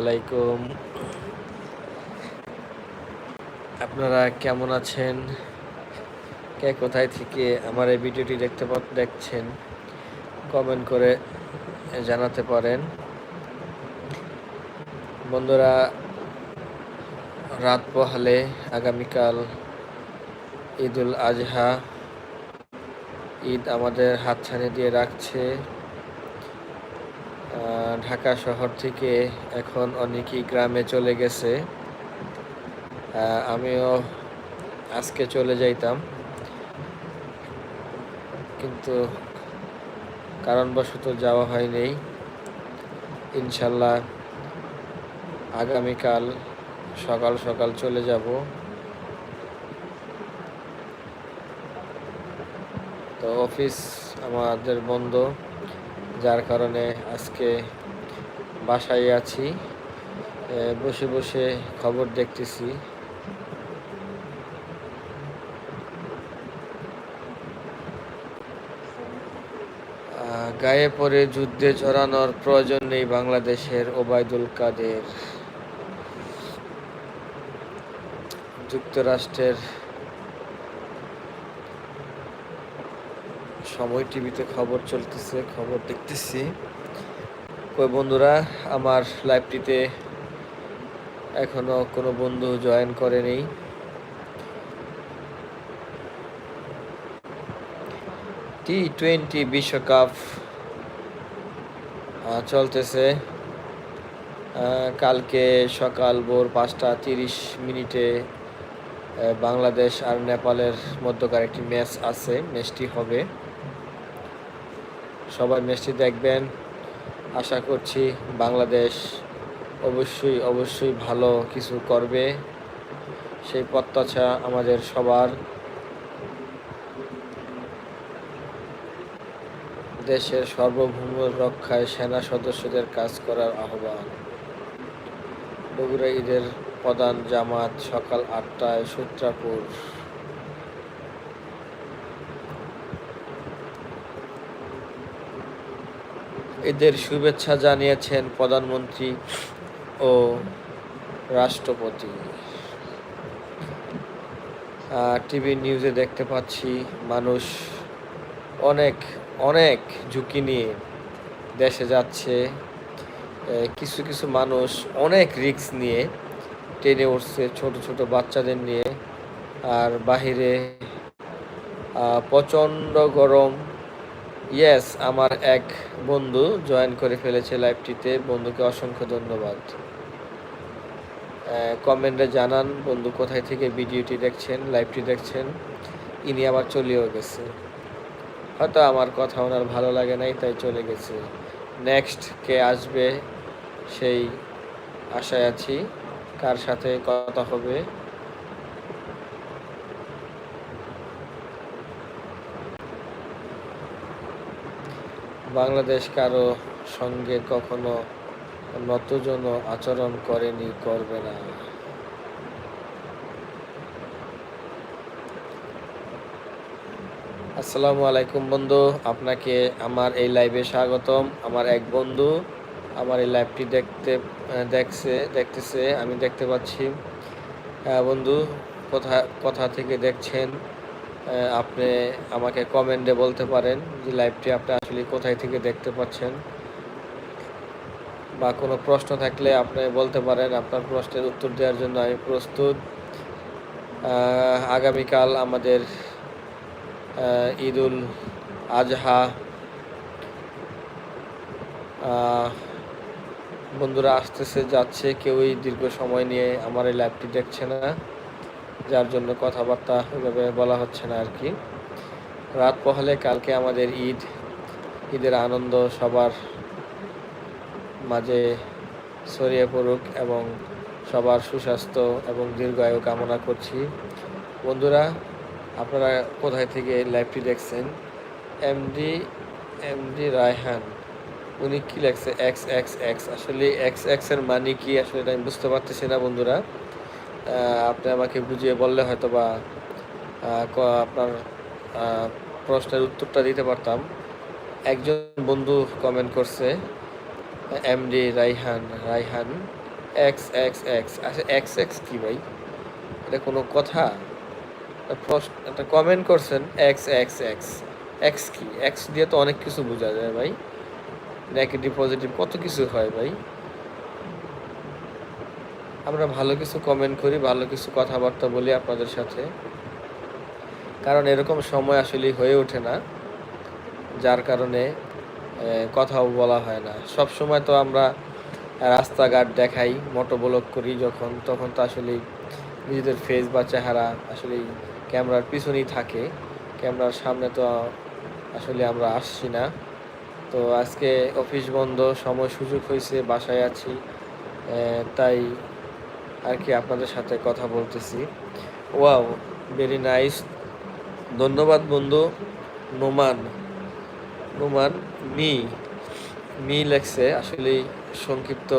আলাইকুম আপনারা কেমন আছেন? কে কোথায় থেকে আমার এই ভিডিওটি দেখতে দেখছেন কমেন্ট করে জানাতে পারেন। বন্ধুরা, রাত পোহালে আগামীকাল ঈদুল আজহা ঈদ আমাদের হাতছানি দিয়ে রাখছে। ঢাকা শহর থেকে এখন অনেকেই গ্রামে চলে গেছে। আমিও আজকে চলে যাইতাম। কিন্তু কারণবশত যাওয়া হয়নি ইনশাল্লাহ আগামীকাল সকাল সকাল চলে যাব। তো অফিস আমাদের বন্ধ। যার কারণে আজকে বাসায় আছি। বসে বসে খবর দেখতেছি। গায়ে পরে যুদ্ধে জড়ানোর প্রয়োজন নেই বাংলাদেশের ওবায়দুল কাদের। যুক্তরাষ্ট্রের সময় টিভিতে খবর চলতেছে, খবর দেখতেছি। কই বন্ধুরা, আমার লাইভটিতে এখনও কোনো বন্ধু জয়েন করেনি। টি টোয়েন্টি বিশ্বকাপ চলতেছে। কালকে সকাল ভোর পাঁচটা তিরিশ মিনিটে বাংলাদেশ আর নেপালের মধ্যকার একটি ম্যাচ আছে, ম্যাচটি হবে। সবাই ম্যাচটি দেখবেন। আশা করছি বাংলাদেশ অবশ্যই অবশ্যই ভালো কিছু করবে। সেই প্রত্যাশা আমাদের সবার। দেশের সার্বভৌম রক্ষায় সেনা সদস্যদের কাজ করার আহ্বান। বগুড়া ঈদের প্রধান জামাত সকাল আটটায় সূত্রাপুর। এদের শুভেচ্ছা জানিয়েছেন প্রধানমন্ত্রী ও রাষ্ট্রপতি। টিভি নিউজে দেখতে পাচ্ছি মানুষ অনেক অনেক ঝুঁকি নিয়ে দেশে যাচ্ছে। কিছু কিছু মানুষ অনেক রিস্ক নিয়ে ট্রেনে উঠছে ছোট ছোট বাচ্চাদের নিয়ে। আর বাহিরে প্রচণ্ড গরম। ইয়েস আমার এক বন্ধু জয়েন করে ফেলেছে লাইভটিতে বন্ধুকে অসংখ্য ধন্যবাদ। কমেন্টে জানান, বন্ধু কোথায় থেকে ভিডিওটি দেখছেন লাইভটি দেখছেন? ইনি আবার চলেও গেছে। হয়তো আমার কথা ওনার ভালো লাগে নাই, তাই চলে গেছে। নেক্সট কে আসবে, সেই আশায় আছি। কার সাথে কথা হবে? বাংলাদেশ কারও সঙ্গে কখনো নতজন আচরণ করেনি, করবে না। আসসালামু আলাইকুম বন্ধু, আপনাকে আমার এই লাইভে স্বাগতম। আমার এক বন্ধু, আমার এই লাইভটি দেখতে দেখছে, দেখতেছে, আমি দেখতে পাচ্ছি। হ্যাঁ বন্ধু, কোথা কোথা থেকে দেখছেন আপনি আমাকে কমেন্টে বলতে পারেন যে লাইভটি আপনি আসলে কোথায় থেকে দেখতে পাচ্ছেন। বা কোনো প্রশ্ন থাকলে আপনি বলতে পারেন, আপনার প্রশ্নের উত্তর দেওয়ার জন্য আমি প্রস্তুত। আগামীকাল আমাদের ঈদুল আজহা বন্ধুরা আসতেছে, যাচ্ছে, কেউই দীর্ঘ সময় নিয়ে আমার এই লাইভটি দেখছে না, যার জন্য কথাবার্তা ওইভাবে বলা হচ্ছে না আর কি রাত পহলে কালকে আমাদের ঈদ, ঈদের আনন্দ সবার মাঝে ছড়িয়ে পড়ুক এবং সবার সুস্বাস্থ্য এবং দীর্ঘায়ু কামনা করছি। বন্ধুরা, আপনারা কোথায় থেকে লাইভটি দেখছেন? MD MD Raihan. উনি কি লেখছে? এক্স এক্স এক্স আসলে এক্স এক্সের মানে কি? আসলে এটা আমি বুঝতে পারতেছি না, বন্ধুরা। আপনি আমাকে বুঝিয়ে বললে হয়তো বা আপনার প্রশ্নের উত্তরটা দিতে পারতাম। একজন বন্ধু কমেন্ট করছে MD Raihan Raihan X X X আচ্ছা এক্স এক্স কি ভাই? এটা কোনো কথা? প্রশ্ন- একটা কমেন্ট করছেন এক্স এক্স এক্স এক্স কি? এক্স দিয়ে তো অনেক কিছু বোঝা যায় ভাই। নেগেটিভ পজিটিভ কত কিছু হয় ভাই? আমরা ভালো কিছু কমেন্ট করি, ভালো কিছু কথাবার্তা বলি আপনাদের সাথে। কারণ এরকম সময় আসলে হয়ে ওঠে না, যার কারণে কথাও বলা হয় না। সব সময় তো আমরা রাস্তাঘাট দেখাই মোটো ব্লক করি যখন, তখন তো আসলে নিজেদের ফেস বা চেহারা আসলে ক্যামেরার পিছনেই থাকে। ক্যামেরার সামনে তো আসলে আমরা আসছি না। তো আজকে অফিস বন্ধ, সময় সুযোগ হয়েছে, বাসায় আছি। তাই আর কি আপনাদের সাথে কথা বলতেছি। ওয়াও ভেরি নাইস ধন্যবাদ বন্ধু। নোমান নোমান, মি মি লেখছে আসলে সংক্ষিপ্ত।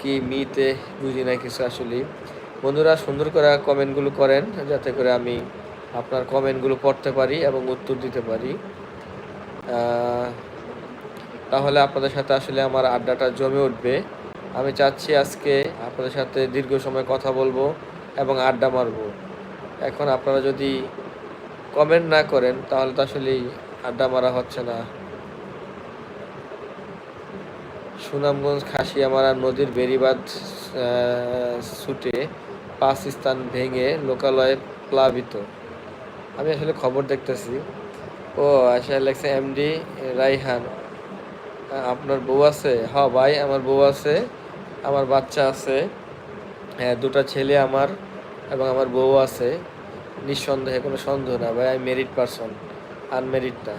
কি মিতে বুঝি না কিছু আসলে বন্ধুরা, সুন্দর করে কমেন্টগুলো করেন, যাতে করে আমি আপনার কমেন্টগুলো পড়তে পারি এবং উত্তর দিতে পারি। তাহলে আপনাদের সাথে আসলে আমার আড্ডাটা জমে উঠবে। আমি চাচ্ছি আজকে আপনাদের সাথে দীর্ঘ সময় কথা বলব এবং আড্ডা মারবো। এখন আপনারা যদি কমেন্ট না করেন, তাহলে তো আসলেই আড্ডা মারা হচ্ছে না। সুনামগঞ্জ খাসিয়ামারা নদীর বেড়িবাঁধ ছুটে পাঁচ স্থান ভেঙে লোকালয়ে প্লাবিত। আমি আসলে খবর দেখতেছি। ও আশা লেখছে এমডি রাইহান। আপনার বউ আছে? হ, ভাই, আমার বউ আছে, আমার বাচ্চা আছে হ্যাঁ দুটো ছেলে আমার এবং আমার বউ আছে। নিঃসন্দেহে কোনো সন্দেহ না, ভাই, আমি মেরিড পারসন আনমেরিড না।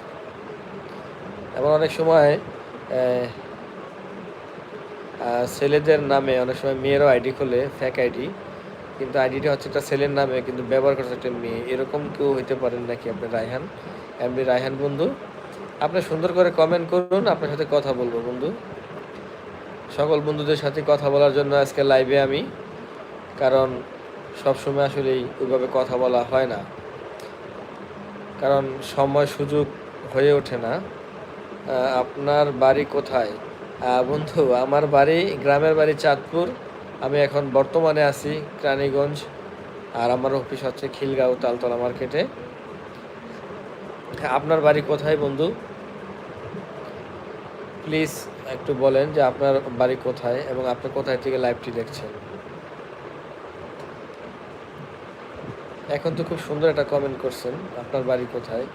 এবং অনেক সময় ছেলেদের নামে অনেক সময় মেয়েরও আইডি খোলে ফ্যাক আইডি কিন্তু আইডিটা হচ্ছে একটা ছেলের নামে, কিন্তু ব্যবহার করছে একটা মেয়ে। এরকম কেউ হইতে পারেন নাকি আপনি রায়হান এমনি রায়হান বন্ধু। আপনি সুন্দর করে কমেন্ট করুন, আপনার সাথে কথা বলব বন্ধু। সকল বন্ধুদের সাথে কথা বলার জন্য আজকে লাইভে আমি। কারণ সব সময় আসলেই ওইভাবে কথা বলা হয় না। কারণ সময় সুযোগ হয়ে ওঠে না। আপনার বাড়ি কোথায়? বন্ধু, আমার বাড়ি গ্রামের বাড়ি চাঁদপুর। আমি এখন বর্তমানে আছি রানীগঞ্জ। আর আমার অফিস হচ্ছে খিলগাঁও, তালতলা মার্কেটে আপনার বাড়ি কোথায় বন্ধু? প্লিজ একটু বলেন যে আপনার বাড়ি কোথায় এবং আপনি কোথায় থেকে লাইভটি দেখছেন? এখন তো খুব সুন্দর একটা কমেন্ট করছেন, আপনার বাড়ি কোথায়?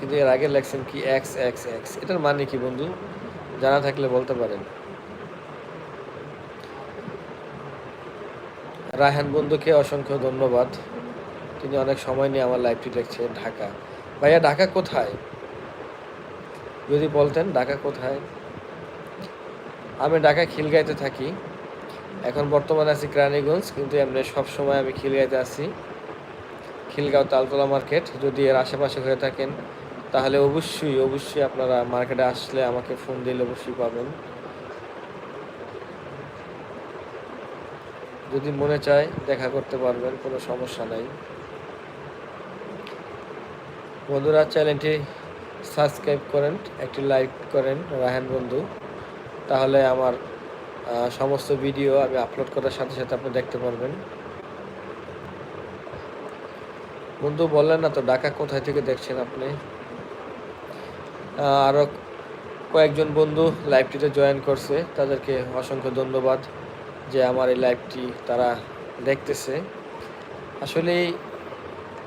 কিন্তু এর আগে লেখছেন কি এক্স এক্স এক্স এটার মানে কি বন্ধু? জানা থাকলে বলতে পারেন। রায়হান বন্ধুকে অসংখ্য ধন্যবাদ। তিনি অনেক সময় নিয়ে আমার লাইভটি দেখছেন ঢাকা। ভাইয়া, ঢাকা কোথায়? যদি বলতেন, ঢাকা কোথায়? আমি ঢাকা খিলগাইতে থাকি। এখন বর্তমানে আছি কেরানীগঞ্জ, কিন্তু এমনি সব সময় আমি খিলগাইতে আছি। খিলগাঁও তালতলা মার্কেট, যদি এর আশেপাশে হয়ে থাকেন, তাহলে অবশ্যই অবশ্যই আপনারা মার্কেটে আসলে আমাকে ফোন দিলে অবশ্যই পাবেন। যদি মনে চায়, দেখা করতে পারবেন, কোনো সমস্যা নাই। বন্ধুরা, চ্যানেলটি সাবস্ক্রাইব করেন, একটি লাইক করেন রাহান বন্ধু। তাহলে আমার সমস্ত ভিডিও আমি আপলোড করার সাথে সাথে আপনি দেখতে পারবেন। বন্ধু বললেন না তো, ঢাকা কোথায় থেকে দেখছেন আপনি? আরও কয়েকজন বন্ধু লাইভটিতে জয়েন করছে। তাদেরকে অসংখ্য ধন্যবাদ যে আমার এই লাইভটি তারা দেখতেছে। আসলে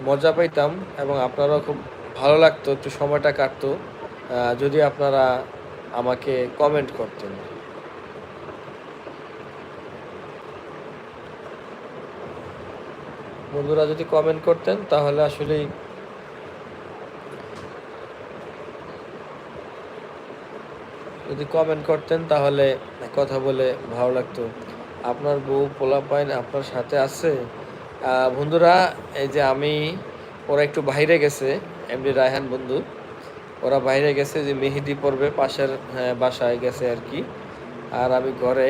মজা পাইতাম এবং আপনারাও খুব ভালো লাগতো, একটু সময়টা কাটতো। যদি আপনারা আমাকে কমেন্ট করতেন। বন্ধুরা যদি কমেন্ট করতেন, তাহলে আসলেই যদি কমেন্ট করতেন, তাহলে কথা বলে ভালো লাগতো। আপনার বউ পোলাপাইন আপনার সাথে আছে? বন্ধুরা এই যে আমি ওরা একটু বাইরে গেছে এমডি রায়হান বন্ধু। ওরা বাইরে গেছে যে মেহেদি পড়বে পাশের হ্যাঁ, বাসায় গেছে আর কি। আর আমি ঘরে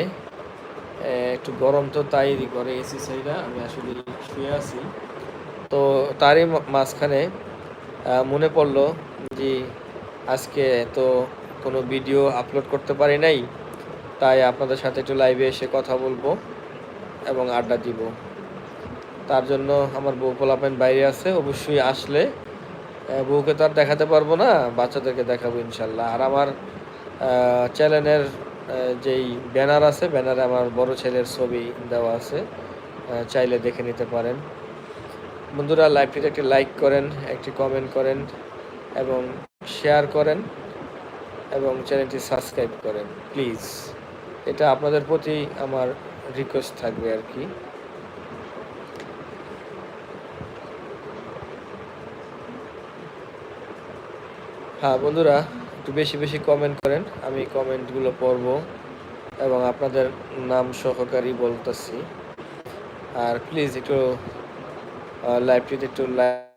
একটু গরম তো তাই ঘরে এসি সাইডা আমি আসলে শুয়ে আছি। তো তারই মাঝখানে মনে পড়ল যে আজকে তো কোনো ভিডিও আপলোড করতে পারি নাই তাই আপনাদের সাথে একটু লাইভে এসে কথা বলব এবং আড্ডা দিব। তার জন্য আমার বউ পোলাপেন বাইরে আছে, অবশ্যই আসলে বউকে তো আর দেখাতে পারব না, বাচ্চাদেরকে দেখাবো ইনশাল্লাহ। আর আমার চ্যানেলের যেই ব্যানার আছে, ব্যানারে আমার বড় ছেলের ছবি দেওয়া আছে চাইলে দেখে নিতে পারেন। বন্ধুরা, লাইভটিতে একটি লাইক করেন, একটি কমেন্ট করেন, এবং শেয়ার করেন, এবং চ্যানেলটি সাবস্ক্রাইব করেন প্লিজ এটা আপনাদের প্রতি আমার রিকোয়েস্ট থাকবে আর কি। বন্ধুরা একটু বেশি বেশি কমেন্ট করেন। আমি কমেন্টগুলো পড়ব এবং আপনাদের নাম সহকারী বলতেছি। আর প্লিজ একটু লাইভটিতে একটু লাইভ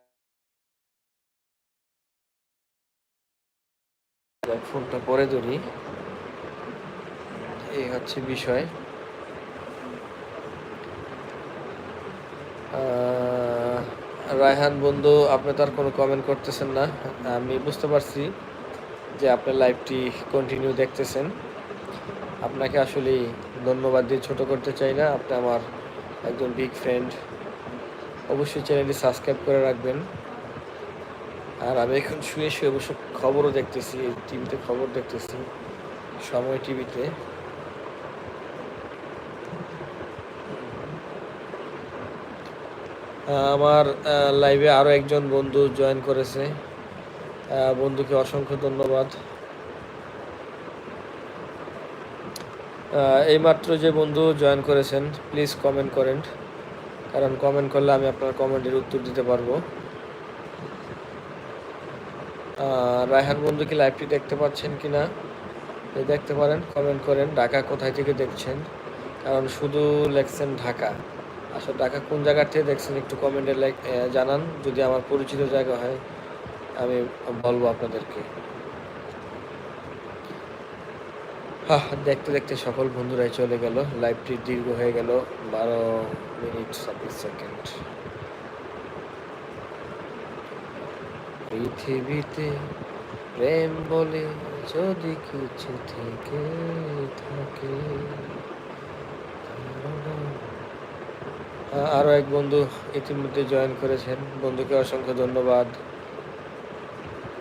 ফোনটা পরে ধরি। এই হচ্ছে বিষয়। আহ, রায়হান বন্ধু, আপনি তার কোনো কমেন্ট করতেছেন না। আমি বুঝতে পারছি যে আপনার লাইভটি কন্টিনিউ দেখতেছেন। আপনাকে আসলে ধন্যবাদ দিয়ে ছোট করতে চাই না। আপনি আমার একজন বিগ ফ্রেন্ড অবশ্যই চ্যানেলটি সাবস্ক্রাইব করে রাখবেন। আর আমি এখন শুয়ে শুয়ে অবশ্য খবরও দেখতেছি টিভিতে খবর দেখতেছি, সময় টিভিতে আমার লাইভে আরও একজন বন্ধু জয়েন করেছে। বন্ধুকে অসংখ্য ধন্যবাদ। এইমাত্র যে বন্ধু জয়েন করেছেন প্লিজ কমেন্ট করেন। কারণ কমেন্ট করলে আমি আপনার কমেন্টের উত্তর দিতে পারব। রায়হান বন্ধু কি লাইভটি দেখতে পাচ্ছেন কি না দেখতে পারেন কমেন্ট করেন। ঢাকা কোথায় থেকে দেখছেন? কারণ শুধু লেখছেন ঢাকা। আসলে ঢাকা কোন জায়গা থেকে দেখছেন একটু কমেন্টে লাইক জানান। যদি আমার পরিচিত জায়গা হয়, আমি বলব আপনাদেরকে। হ্যাঁ দেখতে দেখতে সকল বন্ধুরাই চলে গেল। লাইভটি দীর্ঘ হয়ে গেল, বারো মিনিট ছাব্বিশ সেকেন্ড। পৃথিবীতে প্রেম বলে যদি কিছু থেকে থাকে আ- আরও এক বন্ধু ইতিমধ্যে জয়েন করেছেন। বন্ধুকে অসংখ্য ধন্যবাদ।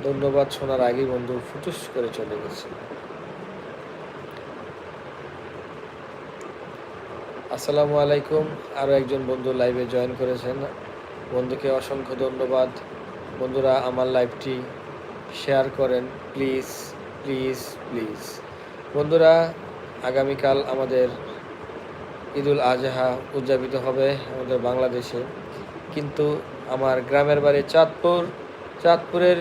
ধন্যবাদ শোনার আগেই বন্ধু ফুটুস করে চলে গেছে। আসসালামু আলাইকুম। আরও একজন বন্ধু লাইভে জয়েন করেছেন। বন্ধুকে অসংখ্য ধন্যবাদ। বন্ধুরা, আমার লাইভটি শেয়ার করেন। Please please please. বন্ধুরা, আগামীকাল আমাদের ঈদুল আজহা উদযাপিত হবে আমাদের বাংলাদেশে। কিন্তু আমার গ্রামের বাড়ি চাঁদপুর, চাঁদপুরের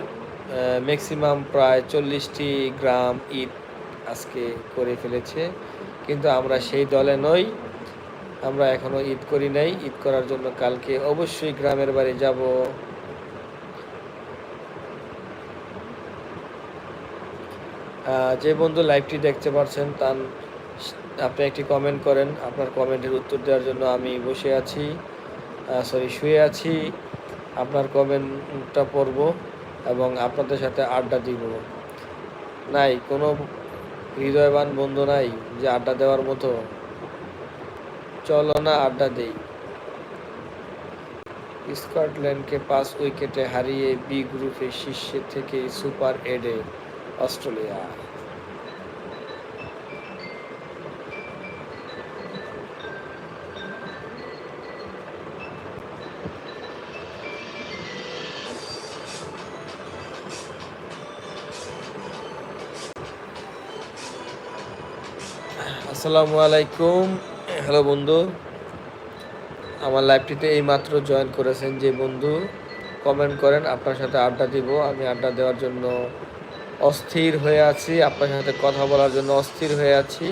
ম্যাক্সিমাম প্রায় চল্লিশটি গ্রাম ঈদ আজকে করে ফেলেছে। কিন্তু আমরা সেই দলে নই, আমরা এখনও ঈদ করি নাই। ঈদ করার জন্য কালকে অবশ্যই গ্রামের বাড়ি যাব। যে বন্ধু লাইভটি দেখতে পাচ্ছেন তার আপনি একটি কমেন্ট করেন। আপনার কমেন্টের উত্তর দেওয়ার জন্য আমি বসে আছি সরি শুয়ে আছি। আপনার কমেন্টটা পড়ব এবং আপনাদের সাথে আড্ডা দিব। নাই, কোনো হৃদয়বান বন্ধু নাই যে আড্ডা দেওয়ার মতো। চলো না আড্ডা দেই। স্কটল্যান্ডকে পাঁচ উইকেটে হারিয়ে বি গ্রুপে শীর্ষে থেকে সুপার এডে অস্ট্রেলিয়া। আসসালামু আলাইকুম। হ্যালো বন্ধু। আমার লাইভটিতে এই মাত্র জয়েন করেছেন যে বন্ধু কমেন্ট করেন, আপনার সাথে আড্ডা দিব। আমি আড্ডা দেওয়ার জন্য অস্থির হয়ে আছি, আপনার সাথে কথা বলার জন্য অস্থির হয়ে আছি।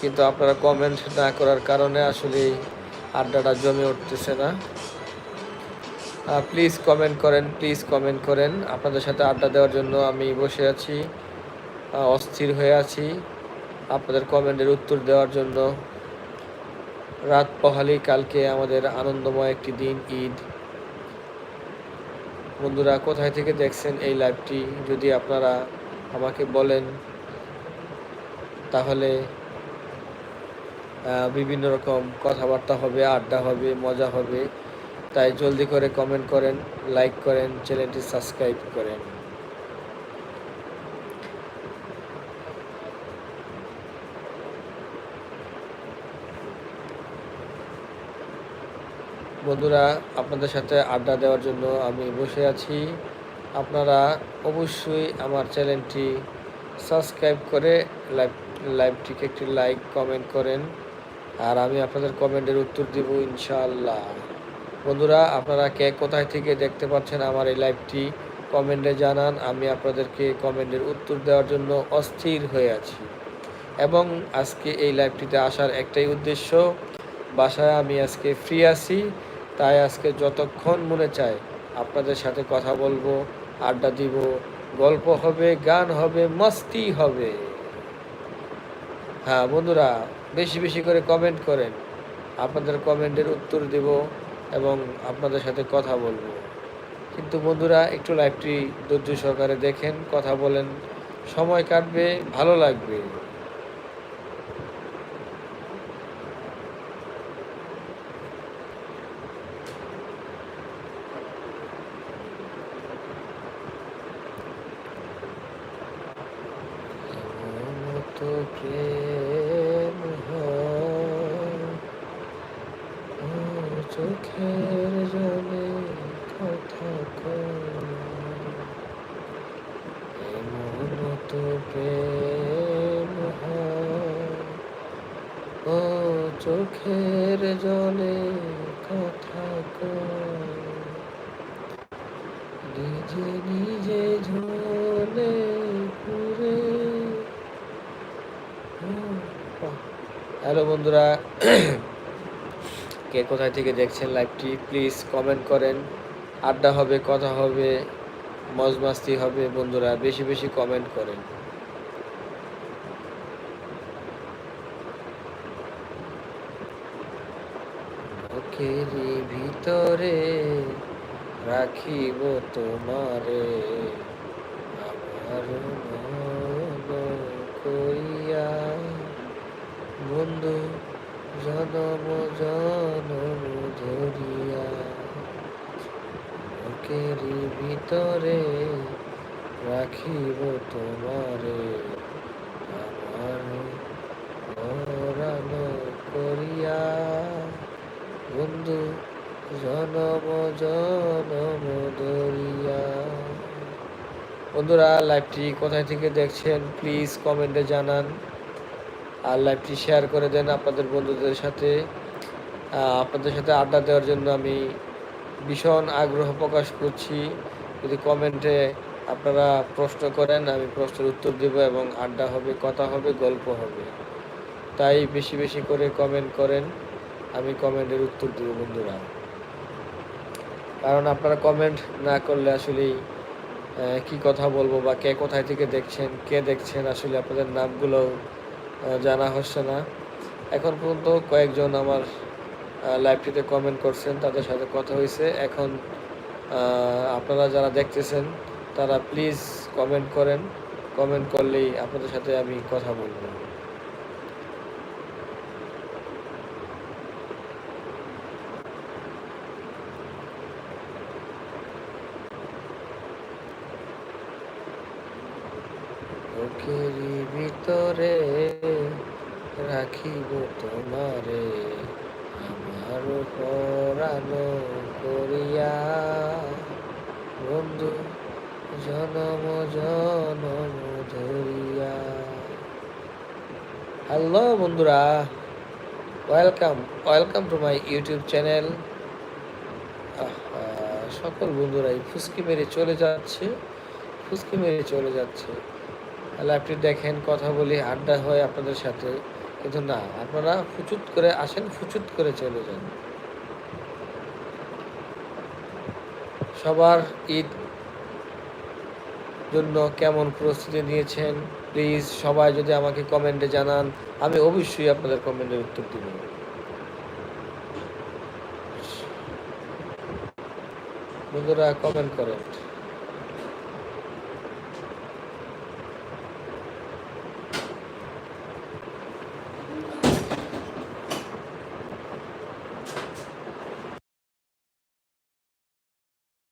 কিন্তু আপনারা কমেন্ট না করার কারণে আসলে আড্ডাটা জমে উঠতেছে না। প্লিজ কমেন্ট করেন প্লিজ কমেন্ট করেন। আপনাদের সাথে আড্ডা দেওয়ার জন্য আমি বসে আছি অস্থির হয়ে আছি। আপনাদের কমেন্টের উত্তর দেওয়ার জন্য রাত পহালি কালকে আমাদের আনন্দময় একটি দিন, ঈদ। বন্ধুরা, কোথায় থেকে দেখছেন এই লাইভটি? যদি আপনারা আমাকে বলেন, তাহলে বিভিন্ন রকম কথাবার্তা হবে, আড্ডা হবে, মজা হবে। তাই জলদি করে কমেন্ট করেন, লাইক করেন, চ্যানেলটি সাবস্ক্রাইব করেন। বন্ধুরা, আপনাদের সাথে আড্ডা দেওয়ার জন্য আমি বসে আছি। আপনারা অবশ্যই আমার চ্যানেলটি সাবস্ক্রাইব করে লাইভ, লাইভটিকে একটি লাইক, কমেন্ট করেন। আর আমি আপনাদের কমেন্টের উত্তর দিব ইনশাআল্লাহ। বন্ধুরা, আপনারা কে কোথায় থেকে দেখতে পাচ্ছেন আমার এই লাইভটি, কমেন্টে জানান। আমি আপনাদেরকে কমেন্টের উত্তর দেওয়ার জন্য অস্থির হয়ে আছি। এবং আজকে এই লাইভটিতে আসার একটাই উদ্দেশ্য, বাসায় আমি আজকে ফ্রি আছি। তাই আজকে যতক্ষণ মনে চায় আপনাদের সাথে কথা বলব, আড্ডা দিব, গল্প হবে, গান হবে, মস্তি হবে। হ্যাঁ বন্ধুরা, বেশি বেশি করে কমেন্ট করেন। আপনাদের কমেন্টের উত্তর দেব এবং আপনাদের সাথে কথা বলব। কিন্তু বন্ধুরা, একটু লাইভটি ধৈর্য সহকারে দেখেন, কথা বলেন। সময় কাটবে, ভালো লাগবে তো প্রেম চোখের জলে কথা এমন তো প্রেম ও চোখের জলে কথা নিজে ঝোলে পুরে হ্যালো বন্ধুরা, কে কোথায় থেকে দেখছেন লাইভটি প্লিজ কমেন্ট করেন। আড্ডা হবে, কথা হবে মজ মাস্তি হবে, বন্ধুরা, বেশি বেশি কমেন্ট করেন। ভিতরে রাখিব তোমারে, আমার করিয়া বন্ধু জনম জনম ধরিয়া। বুকেরই ভিতরে রাখিব তোমারে। করিয়া। বন্ধু জনম জনম ধরিয়া। বন্ধুরা, লাইভটি কোথায় থেকে দেখছেন, প্লিজ কমেন্টে জানান। আর লাইভটি শেয়ার করে দেন আপনাদের বন্ধুদের সাথে। আপনাদের সাথে আড্ডা দেওয়ার জন্য আমি ভীষণ আগ্রহ প্রকাশ করছি। যদি কমেন্টে আপনারা প্রশ্ন করেন, আমি প্রশ্নের উত্তর দেব এবং আড্ডা হবে, কথা হবে, গল্প হবে। তাই বেশি বেশি করে কমেন্ট করেন, আমি কমেন্টের উত্তর দেব বন্ধুরা। কারণ আপনারা কমেন্ট না করলে আসলেই কি কথা বলব বা কে কোথায় থেকে দেখছেন, কে দেখছেন, আসলে আপনাদের নামগুলো জানা হচ্ছে না। এখন পর্যন্ত কয়েকজন আমার লাইভটিতে কমেন্ট করছেন, তাদের সাথে কথা হয়েছে। এখন আপনারা যারা দেখতেছেন, তারা প্লিজ কমেন্ট করেন। কমেন্ট করলেই আপনাদের সাথে আমি কথা বলব। বুকেরই ভিতরে রাখিব তোমারে। আমার পরানো করিয়া, বন্ধু, জনম জনম ধরিয়া। হ্যালো বন্ধুরা, welcome welcome to my YouTube channel. সকল বন্ধুরাই ফুসকি মেরে চলে যাচ্ছে, ফুসকি মেরে চলে যাচ্ছে। লাইভটি দেখেন, কথা বলি, আড্ডা হয় আপনাদের সাথে। কিন্তু না, আপনারা ফুচুত করে আসেন, ফুচুত করে চলে যান। সবার ঈদ জন্য কেমন প্রস্তুতি নিয়েছেন? প্লিজ সবাই যদি আমাকে কমেন্টে জানান, আমি অবশ্যই আপনাদের কমেন্টের উত্তর দিব। বন্ধুরা, কমেন্ট করেন।